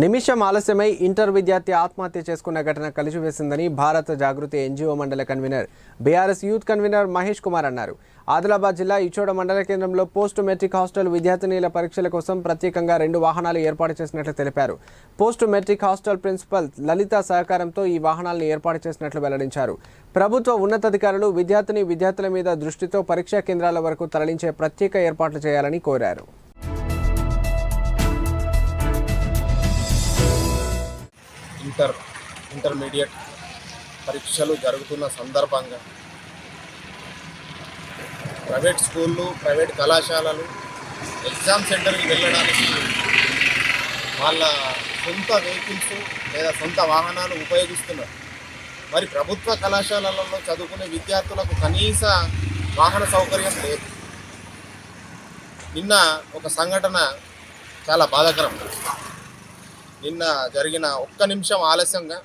నిమిషం ఆలస్యమై ఇంటర్ విద్యార్థి ఆత్మహత్య చేసుకున్న ఘటన కలిసివేసిందని భారత జాగృతి ఎన్జిఓ మండల convener BRS youth convener Mahesh Kumar అన్నారు. ఆదిలాబాద్ జిల్లా ఇచోడ మండల కేంద్రంలో పోస్ట్ మెట్రిక్ హాస్టల్ విద్యార్థినీల పరీక్షల కోసం ప్రత్యేకంగా రెండు వాహనాలు ఏర్పాటు చేసినట్లు తెలిపారు. Post matric hostel principal Lalitha సహకారంతో ఈ వాహనాలను ఏర్పాటు చేసినట్లు వెల్లడించారు. ప్రభుత్వ ఉన్నతాధికారులు విద్యార్థిని విద్యార్థుల మీద దృష్టితో పరీక్షా కేంద్రాల వరకు తరలించే ప్రత్యేక ఏర్పాట్లు చేయాలని కోరారు. ఇంటర్ ఇంటర్మీడియట్ పరీక్షలు జరుగుతున్న సందర్భంగా ప్రైవేట్ స్కూళ్ళు ప్రైవేట్ కళాశాలలు ఎగ్జామ్ సెంటర్కి వెళ్ళడానికి వాళ్ళ సొంత వెహికల్స్ లేదా సొంత వాహనాలు ఉపయోగిస్తున్నారు. మరి ప్రభుత్వ కళాశాలలలో చదువుకునే విద్యార్థులకు కనీస వాహన సౌకర్యం లేదు. నిన్న ఒక సంఘటన చాలా బాధాకరం. నిన్న జరిగిన ఒక్క నిమిషం ఆలస్యంగా